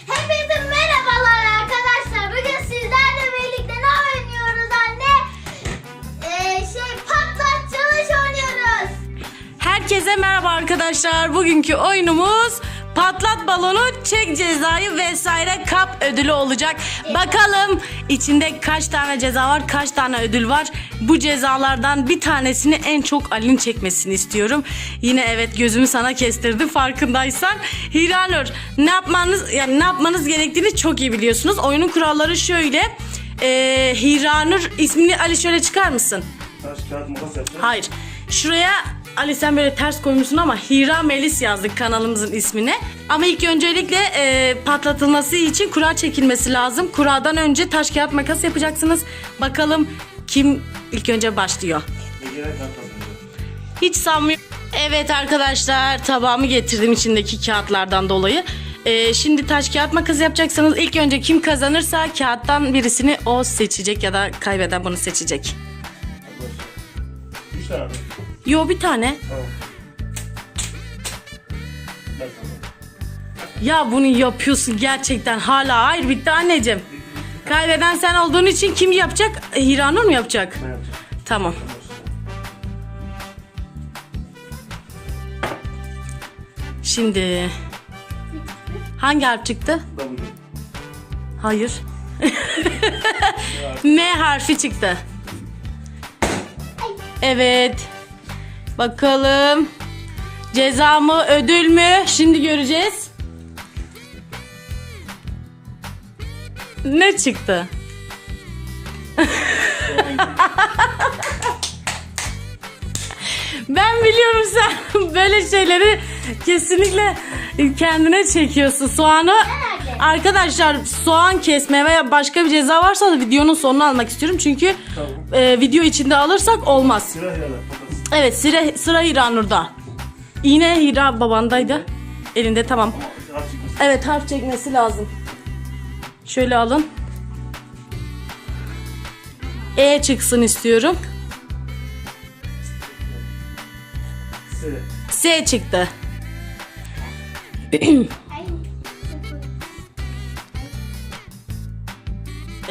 Hepinize merhabalar arkadaşlar. Bugün sizlerle birlikte ne oynuyoruz anne? Ee, şey patlat çalış oynuyoruz. Herkese merhaba arkadaşlar. Bugünkü oyunumuz patlat balonu çek cezayı vesaire kap ödülü olacak. Bakalım içinde kaç tane ceza var, kaç tane ödül var. Bu cezalardan bir tanesini en çok Ali'nin çekmesini istiyorum. Yine evet gözümü sana kestirdi farkındaysan. Hiranur ne yapmanız yani ne yapmanız gerektiğini çok iyi biliyorsunuz. Oyunun kuralları şöyle. Ee, Hiranur ismini Ali şöyle çıkar mısın? Hayır. Şuraya Ali sen böyle ters koymuşsun ama Hira Melis yazdık kanalımızın ismine. Ama ilk öncelikle e, patlatılması için kura çekilmesi lazım. Kuradan önce taş kağıt makas yapacaksınız. Bakalım kim ilk önce başlıyor. Hiç sanmıyorum. Evet arkadaşlar tabağımı getirdim içindeki kağıtlardan dolayı. E, şimdi taş kağıt makas yapacaksınız. İlk önce kim kazanırsa kağıttan birisini o seçecek ya da kaybeden bunu seçecek. Üç tane. Yo bir tane. Tamam. Ya bunu yapıyorsun gerçekten hala. Hayır bitti anneciğim. Kaybeden sen olduğun için kim yapacak? Hiranur mu yapacak? Ben yapacağım. Tamam. Şimdi hangi harf çıktı? W. Hayır. M harfi çıktı. Evet. Bakalım. Ceza mı ödül mü? Şimdi göreceğiz. Ne çıktı? ben biliyorum sen böyle şeyleri kesinlikle kendine çekiyorsun. Soğanı arkadaşlar soğan kesme veya başka bir ceza varsa da videonun sonuna almak istiyorum. Çünkü Tamam. e, video içinde alırsak olmaz. Sıra. Evet sıra, sıra Hiranur'da. İğne Hira babandaydı. Elinde tamam. Evet harf çekmesi lazım. Şöyle alın. E çıksın istiyorum. S. S çıktı.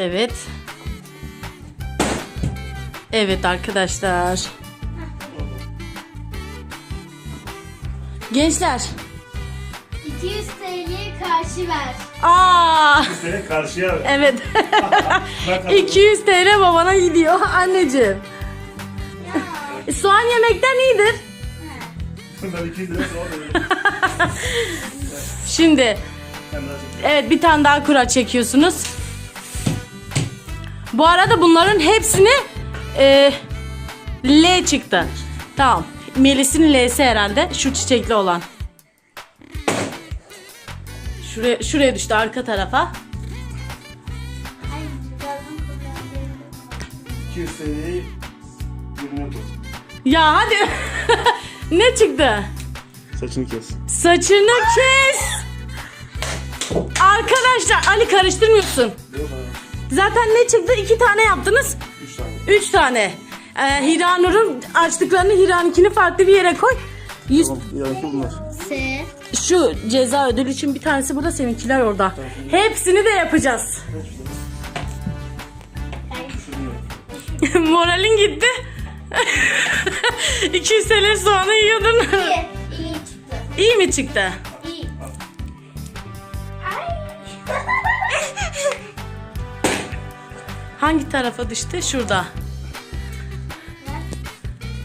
Evet. Evet arkadaşlar. Gençler. 200 TL'ye karşı ver. Aa, Seni karşıya ver. evet. Ben kazandım. 200 TL babana gidiyor anneciğim. Ya. Soğan yemekten iyidir. Ben 200 lira veririm. Şimdi Sen daha çek. evet bir tane daha kura çekiyorsunuz. Bu arada bunların hepsini e, L çıktı. Tamam. Melis'in L'si herhalde. Şu çiçekli olan. Şuraya, şuraya düştü arka tarafa. Ay, birazdan kullanacağım. 200 TL'yi cebine koy. Ya hadi. ne çıktı? Saçını kes. Saçını kes. Arkadaşlar Ali karıştırmıyorsun. Yok abi. Zaten ne çıktı? İki tane yaptınız. 3 tane. Üç tane. Ee, Hiranur'un açtıklarını Hiran'ınkini farklı bir yere koy. Yüz, Tamam. Yarınki bunlar. S. şu ceza ödülü için bir tanesi burada seninkiler orada. Hepsini de yapacağız. Moralin gitti. 200 TL soğanı yiyordun. İyi. İyi çıktı. İyi mi çıktı? Hangi tarafa düştü? Şurada.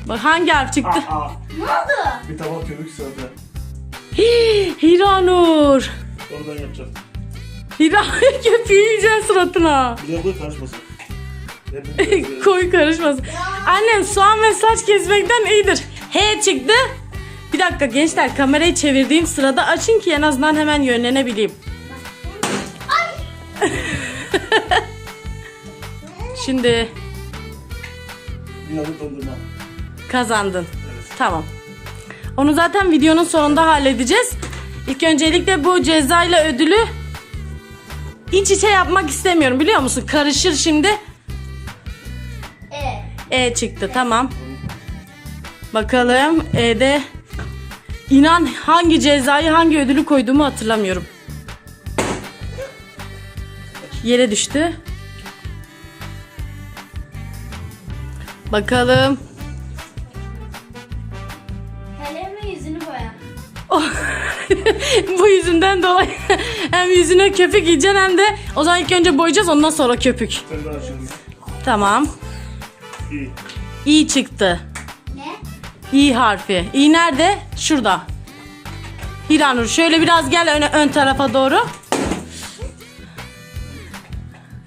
Bak hangi harf çıktı? Aa, ne oldu? bir tabak köpük sırada. Hii, Hiranur. Oradan yapacağım. Hiranur köpüğü yiyeceksin suratına. Bir de bu karışmasın. Koy karışmasın. Annem soğan ve saç kesmekten iyidir. He çıktı. Bir dakika gençler kamerayı çevirdiğim sırada açın ki en azından hemen yönlenebileyim. Şimdi adet dondurma. kazandın. Tamam. Onu zaten videonun sonunda halledeceğiz. İlk öncelikle bu cezayla ödülü iç içe yapmak istemiyorum biliyor musun? Karışır şimdi. E. E çıktı tamam. Bakalım E'de inan hangi cezayı hangi ödülü koyduğumu hatırlamıyorum. Yere düştü. Bakalım. Kalemle yüzünü boya. Bu yüzünden dolayı hem yüzüne köpük yiyeceksin hem de o zaman ilk önce boyayacağız ondan sonra köpük. Tamam. İyi. İyi çıktı. Ne? İ harfi. İ nerede? Şurada. Hiranur şöyle biraz gel ön, ön tarafa doğru.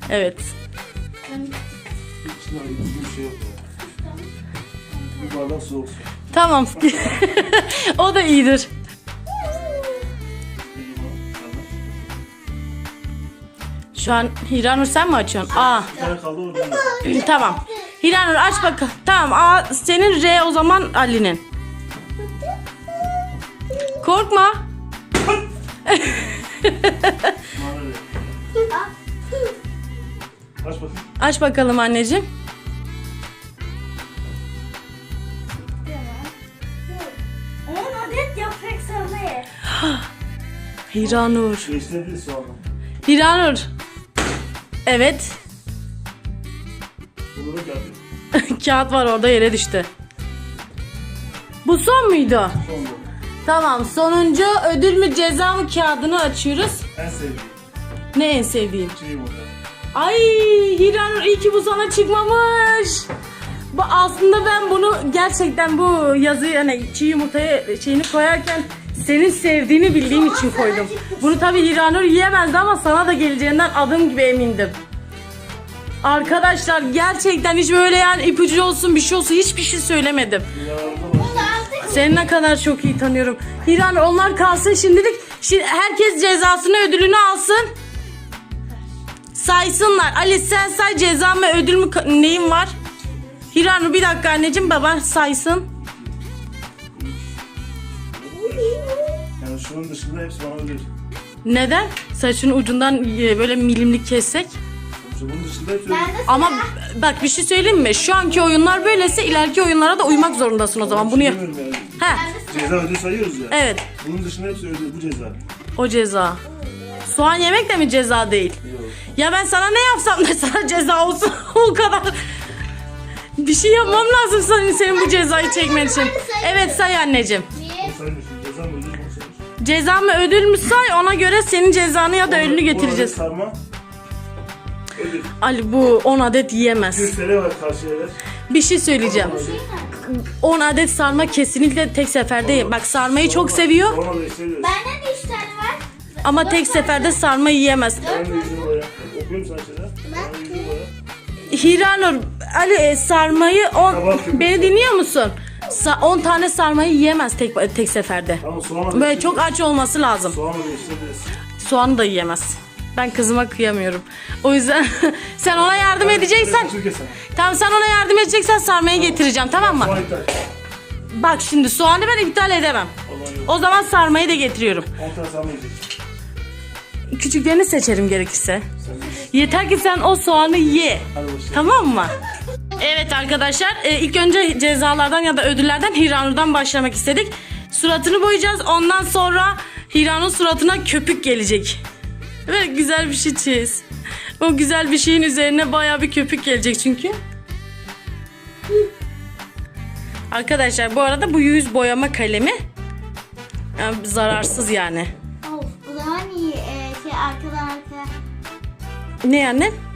Evet. İçinde düzgün bir şey yok. ya. Bir bardak su olsun. Tamam. o da iyidir. Şu an Hiranur sen mi açıyorsun? A. Bir tane kaldı oradan. da. tamam. Hiranur aç bakalım. Tamam A senin R o zaman Ali'nin. Korkma. Mağara Aç bakayım. Aç bakalım anneciğim. Hiranur. Hiranur. Evet. Kağıt var orada yere düştü. Bu son muydu? Son bu. Tamam sonuncu ödül mü ceza mı kağıdını açıyoruz. En sevdiğim. Ne en sevdiğim? Çiğ yumurta. Ay Hiranur iyi ki bu sana çıkmamış. Bu aslında ben bunu gerçekten bu yazıyı hani çiğ yumurtaya şeyini koyarken senin sevdiğini bildiğim için koydum. Bunu tabii Hiranur yiyemezdi ama sana da geleceğinden adım gibi emindim. Arkadaşlar gerçekten hiç böyle yani ipucu olsun bir şey olsun hiçbir şey söylemedim. Seni ne kadar çok iyi tanıyorum. Hiran onlar kalsın şimdilik. Şimdi herkes cezasını ödülünü alsın. Saysınlar. Ali sen say ceza mı ödül mü neyin var? Hiranur bir dakika anneciğim baban saysın. Şunun dışında hepsi bana ödül. Neden? Saçın ucundan e, böyle milimlik kessek. Bunun dışında hepsi ödül. Ama bak bir şey söyleyeyim mi? Şu anki oyunlar böylese ileriki oyunlara da uymak zorundasın o zaman. Bunu yap. Yani. He. Ceza ödül sayıyoruz ya. Evet. Bunun dışında hepsi ödül. Bu ceza. O ceza. Soğan yemek de mi ceza değil? Yok. Ya ben sana ne yapsam da sana ceza olsun o kadar. Bir şey yapmam lazım senin, senin bu cezayı çekmen için. Evet say anneciğim. niye? Ceza mı ödül mü say ona göre senin cezanı ya da ödülünü getireceğiz. Sarma. Ödül. Ali bu 10 adet yiyemez. 200 TL var karşıya ver. Bir şey söyleyeceğim. 10 adet sarma kesinlikle tek seferde ye. Bak sarmayı çok seviyor da istemiyoruz. Bende de 3 tane var. ama tek seferde sarma yiyemez. Ben de yüzünü boya. Okuyorum sana şeyler. Ben de yüzünü boya. Hiranur Ali e, sarmayı on, Tamam, beni dinliyor musun? Sa- 10 tane sarmayı yiyemez tek tek seferde. Tamam soğanla Böyle çok aç olması lazım. Soğanla değiştirebiliriz. Soğanı da yiyemez. Ben kızıma kıyamıyorum. O yüzden sen ona yardım edeceksen Türkiye sana. tamam sen ona yardım edeceksen sarmayı getireceğim tamam mı? Soğan iptal. Bak şimdi soğanı ben iptal edemem. Allah'ın yolu. O zaman sarmayı da getiriyorum. 10 tane sarma yiyecek. Küçüklerini seçerim gerekirse. Yeter ki sen o soğanı ye. Hadi başlayalım. Tamam mı? Evet arkadaşlar e, ilk önce cezalardan ya da ödüllerden Hiranur'dan başlamak istedik. Suratını boyayacağız ondan sonra Hiranur suratına köpük gelecek. Böyle güzel bir şey çiz. O güzel bir şeyin üzerine baya bir köpük gelecek çünkü. Arkadaşlar bu arada bu yüz boyama kalemi yani zararsız yani. Of o zaman iyi. Ee, şey arkadan arkaya. Ne annem?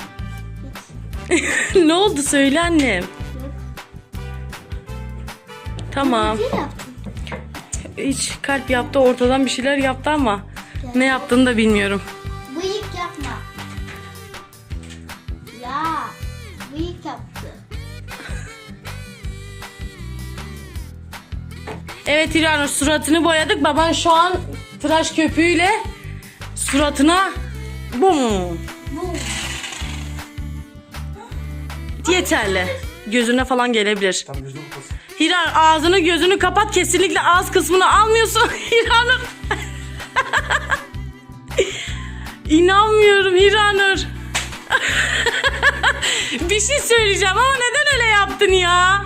ne oldu söyle annem. Tamam. Hiç kalp yaptı ortadan bir şeyler yaptı ama ne yaptığını da bilmiyorum. Bıyık yapma. Ya bıyık yaptı. Evet İranur suratını boyadık. Baban şu an tıraş köpüğüyle suratına bum Bu. Yeterli. Gözüne falan gelebilir. Tam yüzünü kapasın. Hiran ağzını gözünü kapat kesinlikle ağız kısmını almıyorsun Hiranur. İnanmıyorum Hiranur. bir şey söyleyeceğim ama neden öyle yaptın ya?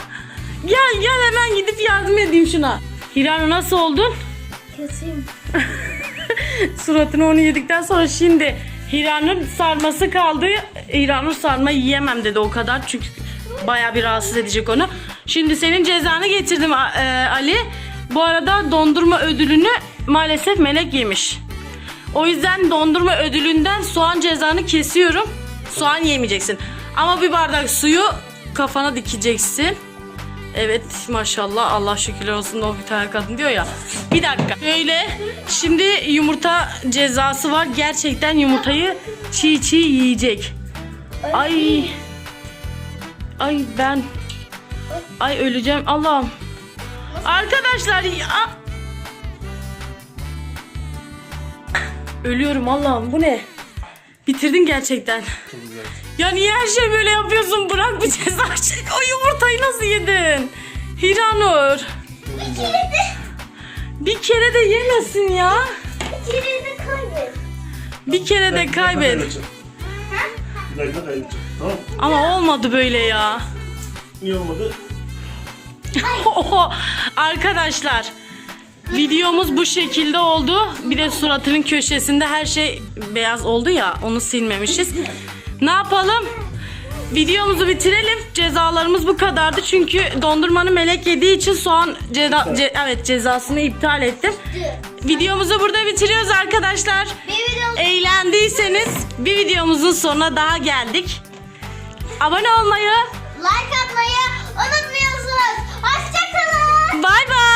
Gel gel hemen gidip yardım edeyim şuna. Hiranur nasıl oldun? Kötüyüm. Suratını onu yedikten sonra şimdi Hiranur sarması kaldı. Hiranur sarma yiyemem dedi o kadar çünkü baya bir rahatsız edecek onu. Şimdi senin cezanı getirdim e, Ali. Bu arada dondurma ödülünü maalesef Melek yemiş. O yüzden dondurma ödülünden soğan cezanı kesiyorum. Soğan yemeyeceksin. Ama bir bardak suyu kafana dikeceksin. Evet maşallah Allah şükürler olsun o bir tane kadın diyor ya. Bir dakika. Böyle şimdi yumurta cezası var. Gerçekten yumurtayı çiğ çiğ yiyecek. Ay. Ay ben. Ay öleceğim Allah'ım. Arkadaşlar ya. Ölüyorum Allah'ım bu ne? Bitirdin gerçekten. Ya niye her şey böyle yapıyorsun? Bırak bir ceza çek. O yumurtayı nasıl yedin? Hiranur. Bir kere de, Bir kere de yemesin ya. bir kere de kaybet. Bir kere de kaybet. Bir dakika kaybedeceğim. Tamam. Ama olmadı böyle ya. Niye olmadı? Oho. Arkadaşlar videomuz bu şekilde oldu. Bir de suratının köşesinde her şey beyaz oldu ya onu silmemişiz. Ne yapalım? Videomuzu bitirelim. Cezalarımız bu kadardı. Çünkü dondurmanı melek yediği için soğan ceza, ce- evet cezasını iptal ettim. Videomuzu burada bitiriyoruz arkadaşlar. Eğlendiyseniz bir videomuzun sonuna daha geldik. Abone olmayı, like atmayı unutmuyorsunuz. Hoşçakalın. bay bay.